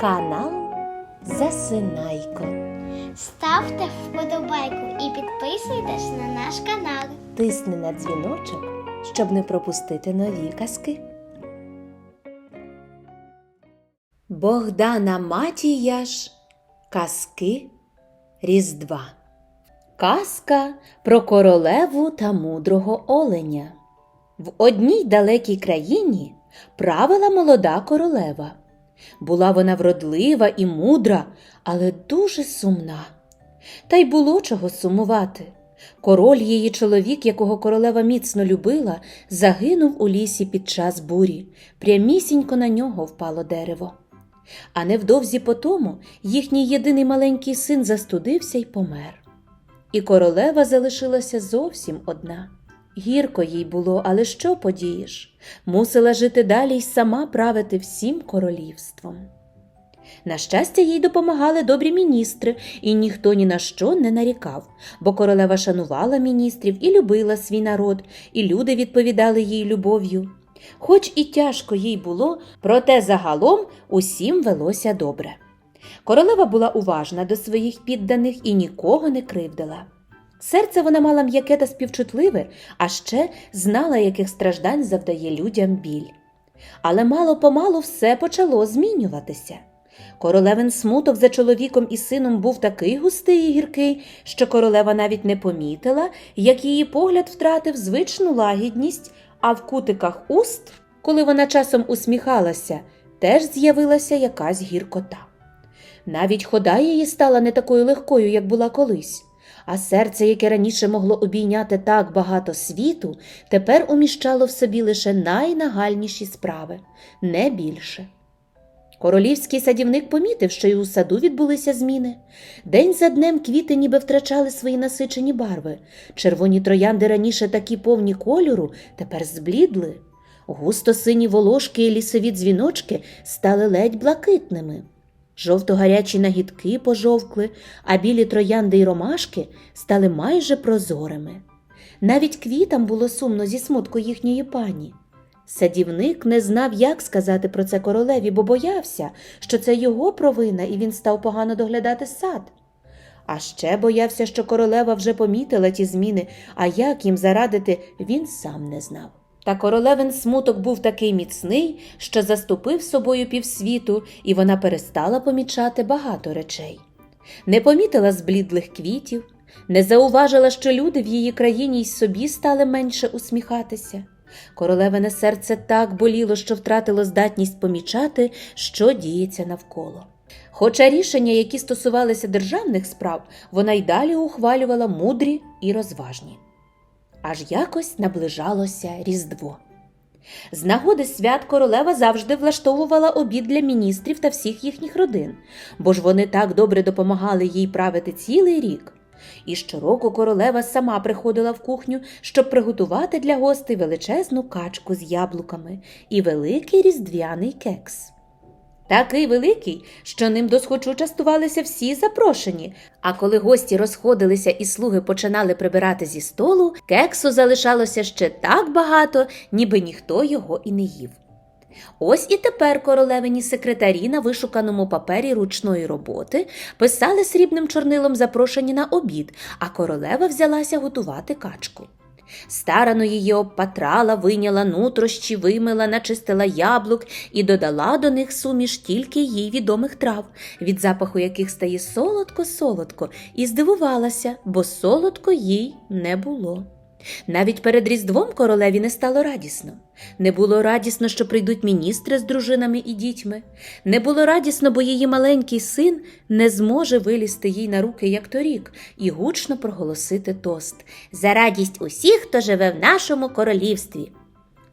Канал Засинайко. Ставте вподобайку і підписуйтесь на наш канал. Тисни на дзвіночок, щоб не пропустити нові казки. Богдана Матіяш. Казки Різдва. Казка про королеву та мудрого оленя. В одній далекій країні правила молода королева. Була вона вродлива і мудра, але дуже сумна. Та й було чого сумувати. Король її чоловік, якого королева міцно любила, загинув у лісі під час бурі. Прямісінько на нього впало дерево. А невдовзі по тому їхній єдиний маленький син застудився й помер. І королева залишилася зовсім одна. Гірко їй було, але що подієш? Мусила жити далі й сама правити всім королівством. На щастя, їй допомагали добрі міністри, і ніхто ні на що не нарікав, бо королева шанувала міністрів і любила свій народ, і люди відповідали їй любов'ю. Хоч і тяжко їй було, проте загалом усім велося добре. Королева була уважна до своїх підданих і нікого не кривдила. Серце вона мала м'яке та співчутливе, а ще знала, яких страждань завдає людям біль. Але мало помалу все почало змінюватися. Королевин смуток за чоловіком і сином був такий густий і гіркий, що королева навіть не помітила, як її погляд втратив звичну лагідність, а в кутиках уст, коли вона часом усміхалася, теж з'явилася якась гіркота. Навіть хода її стала не такою легкою, як була колись, а серце, яке раніше могло обійняти так багато світу, тепер уміщало в собі лише найнагальніші справи, не більше. Королівський садівник помітив, що й у саду відбулися зміни. День за днем квіти ніби втрачали свої насичені барви. Червоні троянди раніше такі повні кольору, тепер зблідли. Густо сині волошки і лісові дзвіночки стали ледь блакитними. Жовто-гарячі нагідки пожовкли, а білі троянди й ромашки стали майже прозорими. Навіть квітам було сумно зі смутку їхньої пані. Садівник не знав, як сказати про це королеві, бо боявся, що це його провина, і він став погано доглядати сад. А ще боявся, що королева вже помітила ті зміни, а як їм зарадити, він сам не знав. Та королевин смуток був такий міцний, що заступив собою півсвіту, і вона перестала помічати багато речей. Не помітила зблідлих квітів, не зауважила, що люди в її країні й собі стали менше усміхатися. Королевине серце так боліло, що втратило здатність помічати, що діється навколо. Хоча рішення, які стосувалися державних справ, вона й далі ухвалювала мудрі і розважні. Аж якось наближалося Різдво. З нагоди свят королева завжди влаштовувала обід для міністрів та всіх їхніх родин, бо ж вони так добре допомагали їй правити цілий рік. І щороку королева сама приходила в кухню, щоб приготувати для гостей величезну качку з яблуками і великий різдвяний кекс. Такий великий, що ним досхочу частувалися всі запрошені. А коли гості розходилися і слуги починали прибирати зі столу, кексу залишалося ще так багато, ніби ніхто його і не їв. Ось і тепер королевині секретарі на вишуканому папері ручної роботи писали срібним чорнилом запрошені на обід, а королева взялася готувати качку. Старано її обпатрала, виняла нутрощі, вимила, начистила яблук і додала до них суміш тільки їй відомих трав, від запаху яких стає солодко-солодко, і здивувалася, бо солодко їй не було. Навіть перед Різдвом королеві не стало радісно. Не було радісно, що прийдуть міністри з дружинами і дітьми. Не було радісно, бо її маленький син не зможе вилізти їй на руки, як торік, і гучно проголосити тост за радість усіх, хто живе в нашому королівстві.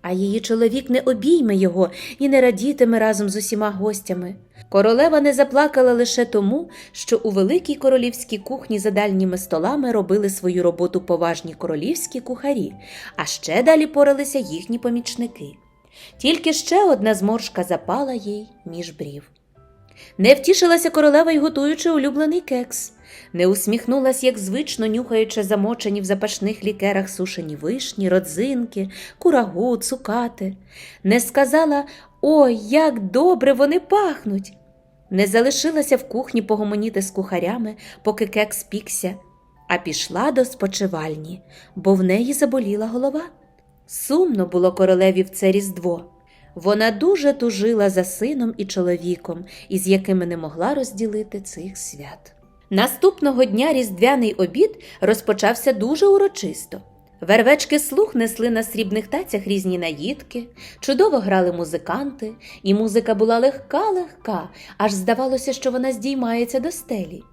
А її чоловік не обійме його і не радітиме разом з усіма гостями. Королева не заплакала лише тому, що у великій королівській кухні за дальніми столами робили свою роботу поважні королівські кухарі, а ще далі поралися їхні помічники. Тільки ще одна зморшка запала їй між брів. Не втішилася королева й готуючи улюблений кекс, не усміхнулась, як звично нюхаючи замочені в запашних лікерах сушені вишні, родзинки, курагу, цукати, не сказала Ой, як добре вони пахнуть. Не залишилася в кухні погомоніти з кухарями, поки кекс пікся, а пішла до спочивальні, бо в неї заболіла голова. Сумно було королеві в це різдво. Вона дуже тужила за сином і чоловіком, із якими не могла розділити цих свят. Наступного дня різдвяний обід розпочався дуже урочисто. Вервечки слух несли на срібних тацях різні наїдки, чудово грали музиканти, і музика була легка-легка, аж здавалося, що вона здіймається до стелі.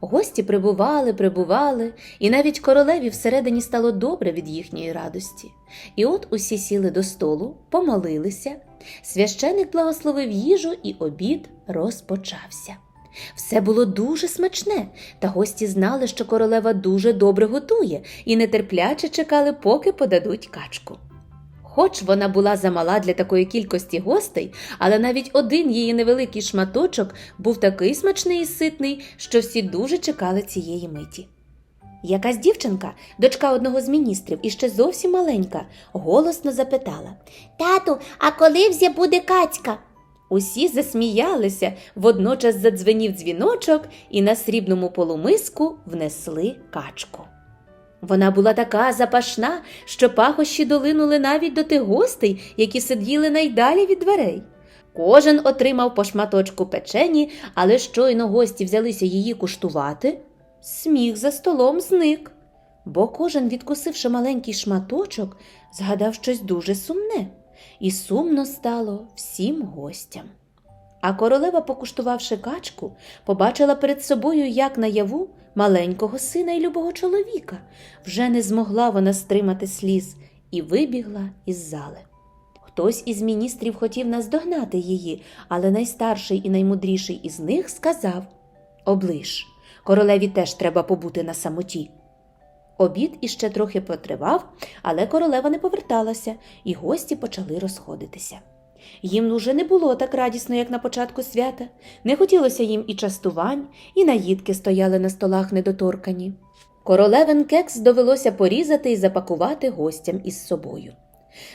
Гості прибували, прибували, і навіть королеві всередині стало добре від їхньої радості. І от усі сіли до столу, помолилися. Священик благословив їжу, і обід розпочався. Все було дуже смачне, та гості знали, що королева дуже добре готує, і нетерпляче чекали, поки подадуть качку. Хоч вона була замала для такої кількості гостей, але навіть один її невеликий шматочок був такий смачний і ситний, що всі дуже чекали цієї миті. Якась дівчинка, дочка одного з міністрів, і ще зовсім маленька, голосно запитала Тату, а коли вже буде кацька? Усі засміялися, водночас задзвенів дзвіночок і на срібному полумиску внесли качку. Вона була така запашна, що пахощі долинули навіть до тих гостей, які сиділи найдалі від дверей. Кожен отримав по шматочку печені, але щойно гості взялися її куштувати, сміх за столом зник, бо кожен, відкусивши маленький шматочок, згадав щось дуже сумне, і сумно стало всім гостям. А королева, покуштувавши качку, побачила перед собою, як наяву, маленького сина і любого чоловіка. Вже не змогла вона стримати сліз і вибігла із зали. Хтось із міністрів хотів наздогнати її, але найстарший і наймудріший із них сказав Оближ, королеві теж треба побути на самоті. Обід іще трохи потривав, але королева не поверталася, і гості почали розходитися. Їм уже не було так радісно, як на початку свята. Не хотілося їм і частувань, і наїдки стояли на столах недоторкані. Королевин кекс довелося порізати і запакувати гостям із собою.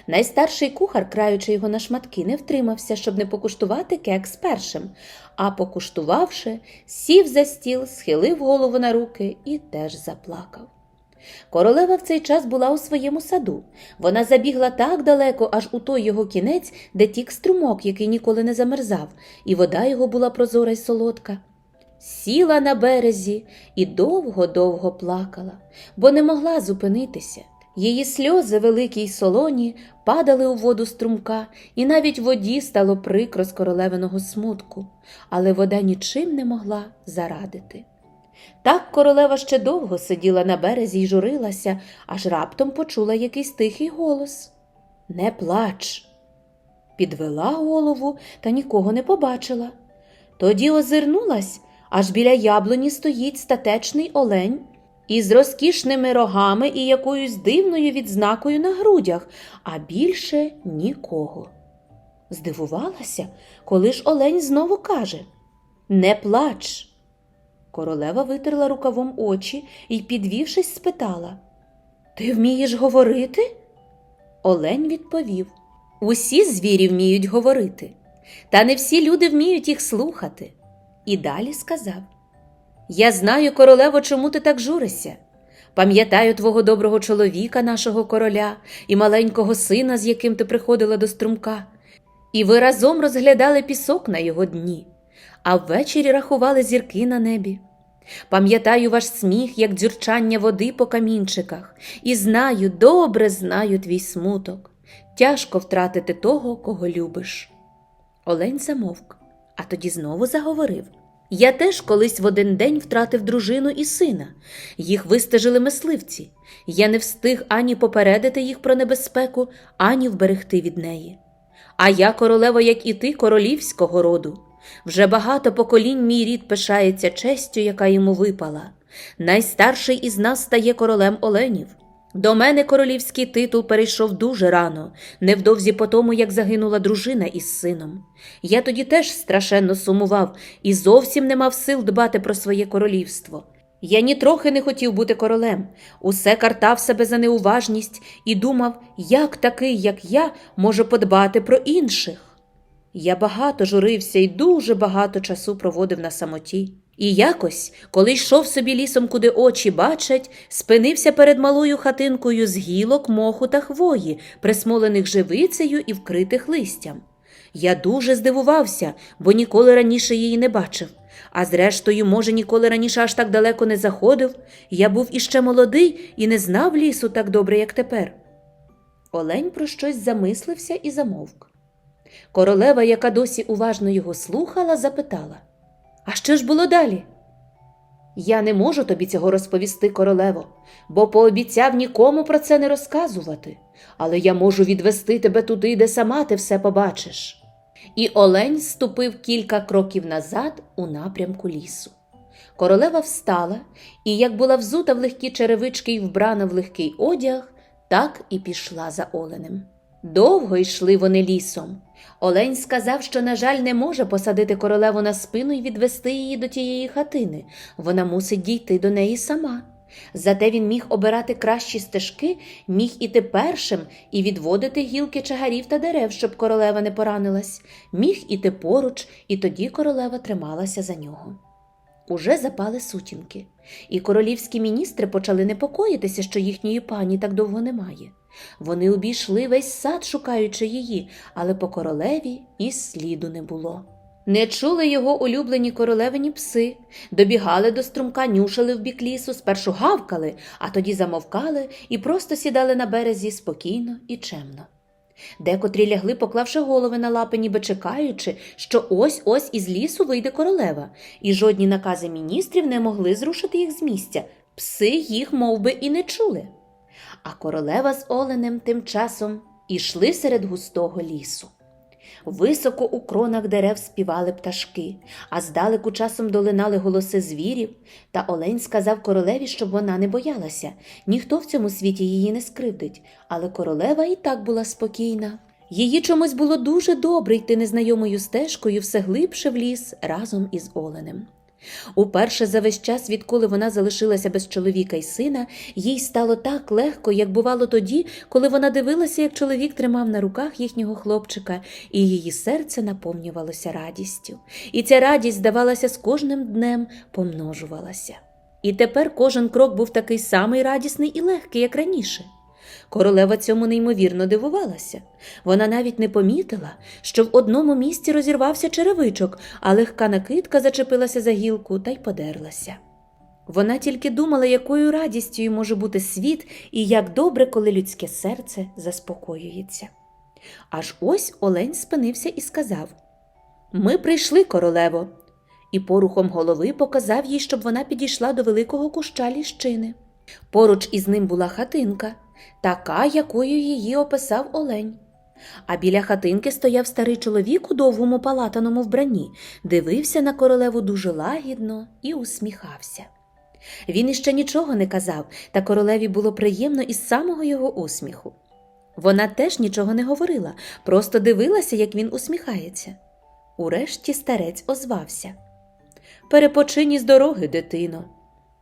Найстарший кухар, краючи його на шматки, не втримався, щоб не покуштувати кекс першим, а покуштувавши, сів за стіл, схилив голову на руки і теж заплакав. Королева в цей час була у своєму саду. Вона забігла так далеко, аж у той його кінець, де тік струмок, який ніколи не замерзав, і вода його була прозора й солодка. Сіла на березі і довго-довго плакала, бо не могла зупинитися. Її сльози, великі й солоні, падали у воду струмка, і навіть воді стало прикро з королевиного смутку, але вода нічим не могла зарадити. Так королева ще довго сиділа на березі й журилася, аж раптом почула якийсь тихий голос Не плач. Підвела голову та нікого не побачила. Тоді озирнулась, аж біля яблуні стоїть статечний олень із розкішними рогами і якоюсь дивною відзнакою на грудях, а більше нікого. Здивувалася, коли ж олень знову каже Не плач. Королева витерла рукавом очі і, підвівшись, спитала Ти вмієш говорити? Олень відповів Усі звірі вміють говорити, та не всі люди вміють їх слухати. І далі сказав Я знаю, королево, чому ти так журишся. Пам'ятаю твого доброго чоловіка, нашого короля, і маленького сина, з яким ти приходила до струмка, і ви разом розглядали пісок на його дні, а ввечері рахували зірки на небі. Пам'ятаю ваш сміх, як дзюрчання води по камінчиках, і знаю, добре знаю твій смуток. Тяжко втратити того, кого любиш. Олень замовк, а тоді знову заговорив. Я теж колись в один день втратив дружину і сина. Їх вистежили мисливці. Я не встиг ані попередити їх про небезпеку, ані вберегти від неї. А я королева, як і ти, королівського роду. Вже багато поколінь мій рід пишається честю, яка йому випала. Найстарший із нас стає королем оленів. До мене королівський титул перейшов дуже рано, невдовзі по тому, як загинула дружина із сином. Я тоді теж страшенно сумував і зовсім не мав сил дбати про своє королівство. Я нітрохи не хотів бути королем, усе картав себе за неуважність і думав, як такий, як я, може подбати про інших. Я багато журився і дуже багато часу проводив на самоті. І якось, коли йшов собі лісом, куди очі бачать, спинився перед малою хатинкою з гілок, моху та хвої, присмолених живицею і вкритих листям. Я дуже здивувався, бо ніколи раніше її не бачив. А зрештою, може, ніколи раніше аж так далеко не заходив. Я був іще молодий і не знав лісу так добре, як тепер. Олень про щось замислився і замовк. Королева, яка досі уважно його слухала, запитала А що ж було далі? Я не можу тобі цього розповісти, королево, бо пообіцяв нікому про це не розказувати, але я можу відвести тебе туди, де сама ти все побачиш. І Олень ступив кілька кроків назад у напрямку лісу. Королева встала і, як була взута в легкі черевички і вбрана в легкий одяг, так і пішла за оленем. Довго йшли вони лісом. Олень сказав, що, на жаль, не може посадити королеву на спину і відвести її до тієї хатини. Вона мусить дійти до неї сама. Зате він міг обирати кращі стежки, міг іти першим і відводити гілки чагарів та дерев, щоб королева не поранилась, міг іти поруч, і тоді королева трималася за нього. Уже запали сутінки, і королівські міністри почали непокоїтися, що їхньої пані так довго немає. Вони обійшли весь сад, шукаючи її, але по королеві і сліду не було. Не чули його улюблені королевині пси, добігали до струмка, нюшили в бік лісу, спершу гавкали, а тоді замовкали і просто сідали на березі спокійно і чемно. Декотрі лягли, поклавши голови на лапи, ніби чекаючи, що ось ось із лісу вийде королева, і жодні накази міністрів не могли зрушити їх з місця. Пси їх мов би, і не чули. А королева з оленем тим часом ішли серед густого лісу. Високо у кронах дерев співали пташки, а здалеку часом долинали голоси звірів, та Олень сказав королеві, щоб вона не боялася. Ніхто в цьому світі її не скривдить, але королева і так була спокійна. Її чомусь було дуже добре йти незнайомою стежкою все глибше в ліс разом із Оленем. Уперше за весь час, відколи вона залишилася без чоловіка й сина, їй стало так легко, як бувало тоді, коли вона дивилася, як чоловік тримав на руках їхнього хлопчика, і її серце наповнювалося радістю. І ця радість, здавалося, з кожним днем помножувалася. І тепер кожен крок був такий самий радісний і легкий, як раніше. Королева цьому неймовірно дивувалася. Вона навіть не помітила, що в одному місці розірвався черевичок, а легка накидка зачепилася за гілку та й подерлася. Вона тільки думала, якою радістю може бути світ і як добре, коли людське серце заспокоюється. Аж ось Олень спинився і сказав Ми прийшли, королево, і порухом голови показав їй, щоб вона підійшла до великого куща ліщини. Поруч із ним була хатинка, така, якою її описав Олень. А біля хатинки стояв старий чоловік у довгому палатаному вбранні, дивився на королеву дуже лагідно і усміхався. Він іще нічого не казав, та королеві було приємно із самого його усміху. Вона теж нічого не говорила, просто дивилася, як він усміхається. Урешті старець озвався. Перепочинь із дороги, дитино.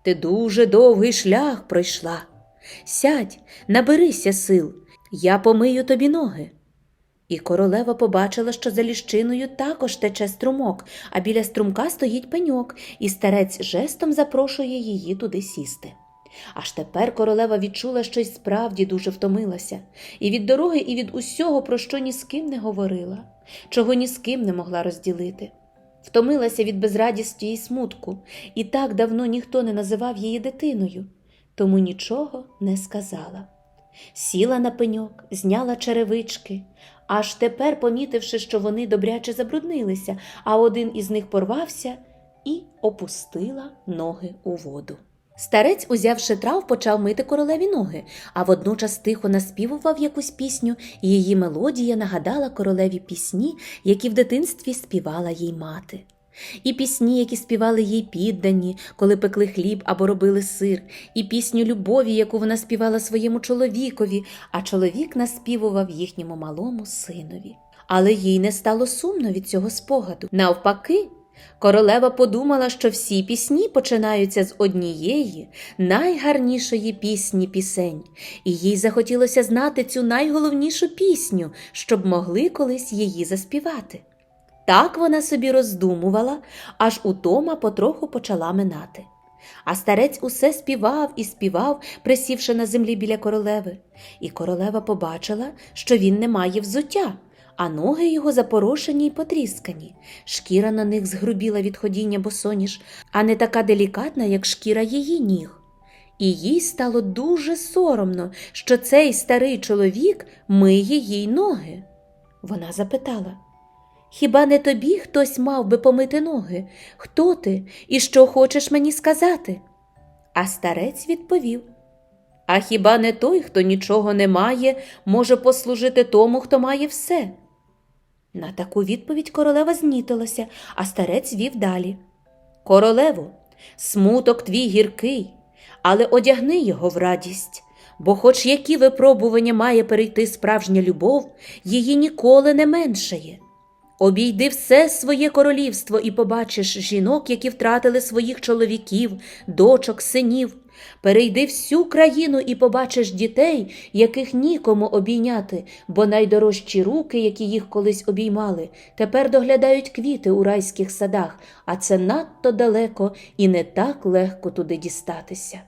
Ти дуже довгий шлях пройшла. Сядь, наберися сил, я помию тобі ноги. І королева побачила, що за ліщиною також тече струмок, а біля струмка стоїть пеньок, і старець жестом запрошує її туди сісти. Аж тепер королева відчула, що й справді дуже втомилася, і від дороги, і від усього, про що ні з ким не говорила, чого ні з ким не могла розділити. Втомилася від безрадісті і смутку, і так давно ніхто не називав її дитиною, тому нічого не сказала. Сіла на пеньок, зняла черевички, аж тепер, помітивши, що вони добряче забруднилися, а один із них порвався, і опустила ноги у воду. Старець, узявши трав, почав мити королеві ноги, а водночас тихо наспівував якусь пісню, і її мелодія нагадала королеві пісні, які в дитинстві співала їй мати. І пісні, які співали їй піддані, коли пекли хліб або робили сир, і пісню любові, яку вона співала своєму чоловікові, а чоловік наспівував їхньому малому синові. Але їй не стало сумно від цього спогаду. Навпаки, королева подумала, що всі пісні починаються з однієї найгарнішої пісні пісень, і їй захотілося знати цю найголовнішу пісню, щоб могли колись її заспівати. Так вона собі роздумувала, аж утома потроху почала минати. А старець усе співав і співав, присівши на землі біля королеви. І королева побачила, що він не має взуття, а ноги його запорошені й потріскані. Шкіра на них згрубіла від ходіння босоніж, а не така делікатна, як шкіра її ніг. І їй стало дуже соромно, що цей старий чоловік миє їй ноги. Вона запитала Хіба не тобі хтось мав би помити ноги? Хто ти і що хочеш мені сказати? А старець відповів А хіба не той, хто нічого не має, може послужити тому, хто має все? На таку відповідь королева знітилася, а старець вів далі. Королево, смуток твій гіркий, але одягни його в радість, бо, хоч які випробування має перейти справжня любов, її ніколи не меншає. Обійди все своє королівство і побачиш жінок, які втратили своїх чоловіків, дочок, синів. Перейди всю країну і побачиш дітей, яких нікому обійняти, бо найдорожчі руки, які їх колись обіймали, тепер доглядають квіти у райських садах, а це надто далеко і не так легко туди дістатися.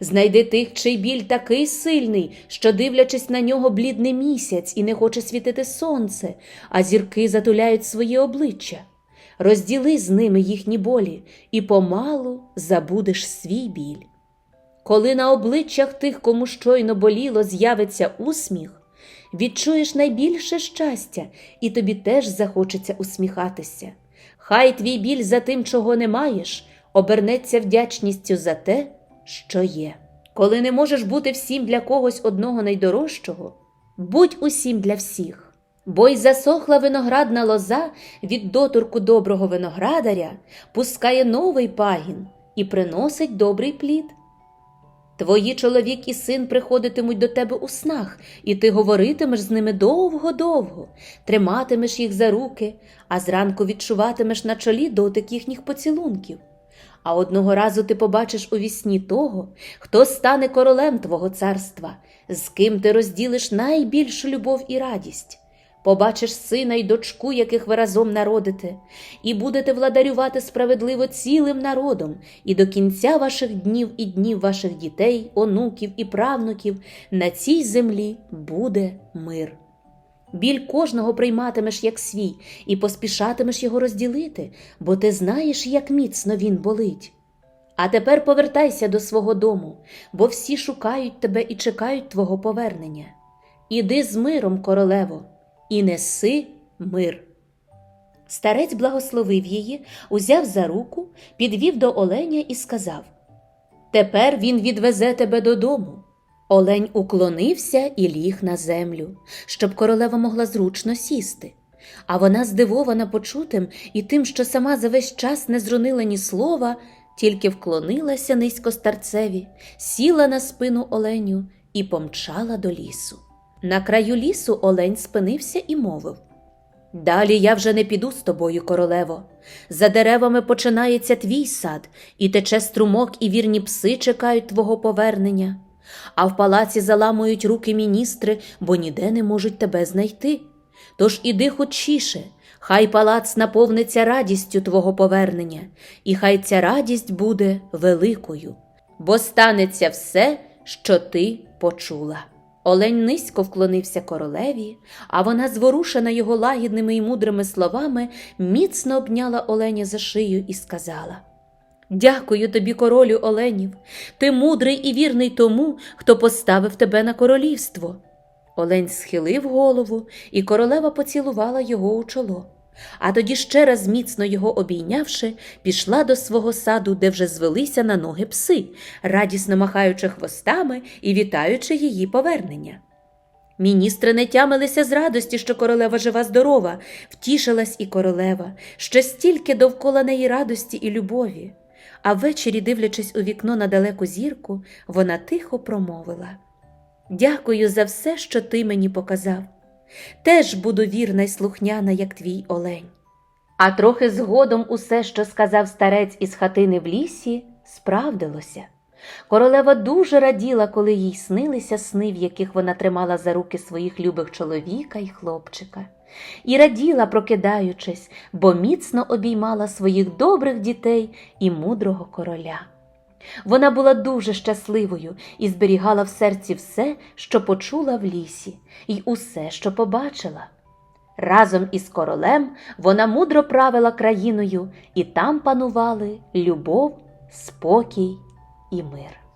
Знайди тих, чий біль такий сильний, що, дивлячись на нього, блідний місяць і не хоче світити сонце, а зірки затуляють свої обличчя. Розділи з ними їхні болі, і помалу забудеш свій біль. Коли на обличчях тих, кому щойно боліло, з'явиться усміх, відчуєш найбільше щастя, і тобі теж захочеться усміхатися. Хай твій біль за тим, чого не маєш, обернеться вдячністю за те, що є. Коли не можеш бути всім для когось одного найдорожчого, будь усім для всіх. Бо й засохла виноградна лоза від доторку доброго виноградаря, пускає новий пагін і приносить добрий плід. Твої чоловік і син приходитимуть до тебе у снах, і ти говоритимеш з ними довго-довго, триматимеш їх за руки, а зранку відчуватимеш на чолі дотик їхніх поцілунків. А одного разу ти побачиш у вісні того, хто стане королем твого царства, з ким ти розділиш найбільшу любов і радість. Побачиш сина й дочку, яких ви разом народите, і будете владарювати справедливо цілим народом, і до кінця ваших днів і днів ваших дітей, онуків і правнуків на цій землі буде мир. Біль кожного прийматимеш як свій і поспішатимеш його розділити, бо ти знаєш, як міцно він болить. А тепер повертайся до свого дому, бо всі шукають тебе і чекають твого повернення. Іди з миром, королево, і неси мир. Старець благословив її, узяв за руку, підвів до оленя і сказав Тепер він відвезе тебе додому. Олень уклонився і ліг на землю, щоб королева могла зручно сісти. А вона, здивована почутим і тим, що сама за весь час не зронила ні слова, тільки вклонилася низько старцеві, сіла на спину оленю і помчала до лісу. На краю лісу олень спинився і мовив Далі я вже не піду з тобою, королево. За деревами починається твій сад, і тече струмок, і вірні пси чекають твого повернення. А в палаці заламують руки міністри, бо ніде не можуть тебе знайти. Тож іди хочіше, хай палац наповниться радістю твого повернення, і хай ця радість буде великою, бо станеться все, що ти почула. Олень низько вклонився королеві, а вона, зворушена його лагідними і мудрими словами, міцно обняла оленя за шию і сказала Дякую тобі, королю Оленів, ти мудрий і вірний тому, хто поставив тебе на королівство. Олень схилив голову, і королева поцілувала його у чоло. А тоді, ще раз міцно його обійнявши, пішла до свого саду, де вже звелися на ноги пси, радісно махаючи хвостами і вітаючи її повернення. Міністри не тямилися з радості, що королева жива здорова, втішилась і королева, що стільки довкола неї радості і любові. А ввечері, дивлячись у вікно на далеку зірку, вона тихо промовила Дякую за все, що ти мені показав. Теж буду вірна й слухняна, як твій олень. А трохи згодом усе, що сказав старець із хатини в лісі, справдилося. Королева дуже раділа, коли їй снилися сни, в яких вона тримала за руки своїх любих чоловіка й хлопчика. І раділа, прокидаючись, бо міцно обіймала своїх добрих дітей і мудрого короля. Вона була дуже щасливою і зберігала в серці все, що почула в лісі, і усе, що побачила. Разом із королем вона мудро правила країною, і там панували любов, спокій і мир.